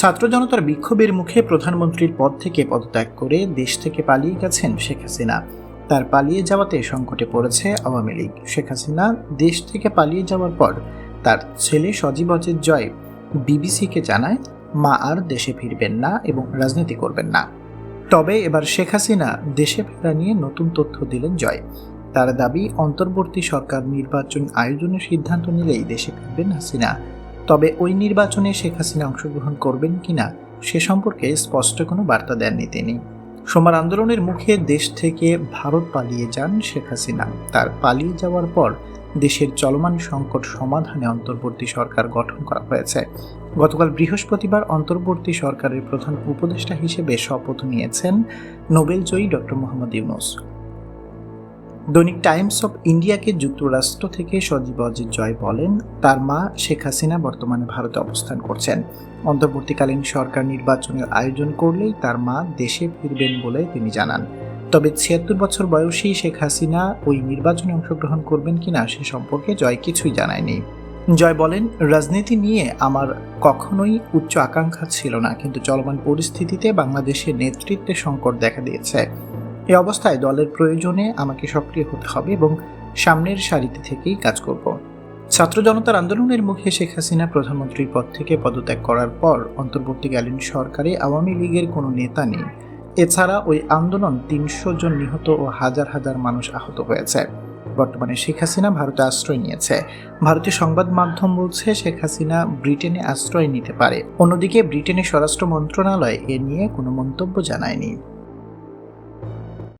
ছাত্র জনতার বিক্ষোভের মুখে প্রধানমন্ত্রীর পদ থেকে পদত্যাগ করে দেশ থেকে পালিয়ে গেছেন শেখ হাসিনা। তার পালিয়ে যাওয়াতে সংকটে পড়েছে আওয়ামী লীগ। শেখ হাসিনা দেশ থেকে পালিয়ে যাওয়ার পর তার ছেলে সজীব অজিত জয় বিবিসিকে জানায়, মা আর দেশে ফিরবেন না এবং রাজনীতি করবেন না। তবে এবার শেখ হাসিনা দেশে ফেরা নিয়ে নতুন তথ্য দিলেন জয়। তার দাবি, অন্তর্বর্তী সরকার নির্বাচন আয়োজনের সিদ্ধান্ত নিলেই দেশে ফিরবেন হাসিনা। তবে ওই নির্বাচনে শেখ হাসিনা অংশগ্রহণ করবেন কিনা সে সম্পর্কে স্পষ্ট কোনো বার্তা দেননি তিনি। সোমবার আন্দোলনের মুখে দেশ থেকে ভারত পালিয়ে যান শেখ হাসিনা। তার পালিয়ে যাওয়ার পর দেশের চলমান সংকট সমাধানে অন্তর্বর্তী সরকার গঠন করা হয়েছে। গতকাল বৃহস্পতিবার অন্তর্বর্তী সরকারের প্রধান উপদেষ্টা হিসেবে শপথ নিয়েছেন নোবেলজয়ী ডক্টর মোহাম্মদ ইউনুস। দৈনিক টাইমস অফ ইন্ডিয়াকে যুক্তরাষ্ট্র থেকে সজীব অজিত জয় বলেন, তার মা শেখ হাসিনা বর্তমানে ভারতে অবস্থান করছেন। অন্তর্বর্তীকালীন সরকার নির্বাচনের আয়োজন করলেই তার মা দেশে ফিরবেন বলে তিনি জানান। তবে ছিয়াত্তর বছর বয়সী শেখ হাসিনা ওই নির্বাচনে অংশগ্রহণ করবেন কিনা সে সম্পর্কে জয় কিছুই জানায়নি। জয় বলেন, রাজনীতি নিয়ে আমার কখনোই উচ্চ আকাঙ্ক্ষা ছিল না, কিন্তু চলমান পরিস্থিতিতে বাংলাদেশের নেতৃত্বে সংকট দেখা দিয়েছে। এই অবস্থায় দলের প্রয়োজনে আমাকে সক্রিয় হতে হবে এবং সামনের সারিতে থেকেই কাজ করব। ছাত্র জনতার আন্দোলনের মুখে শেখ হাসিনা প্রধানমন্ত্রীর পদ থেকে পদত্যাগ করার পর অন্তর্বর্তীকালীন সরকারে আওয়ামী লীগের কোনো নেতা নেই। এছাড়া ওই আন্দোলন তিনশো জন নিহত ও হাজার হাজার মানুষ আহত হয়েছে। বর্তমানে শেখ হাসিনা ভারতে আশ্রয় নিয়েছে। ভারতীয় সংবাদ মাধ্যম বলছে, শেখ হাসিনা ব্রিটেনে আশ্রয় নিতে পারে। অন্যদিকে ব্রিটেনের স্বরাষ্ট্র মন্ত্রণালয় এ নিয়ে কোনো মন্তব্য জানায়নি।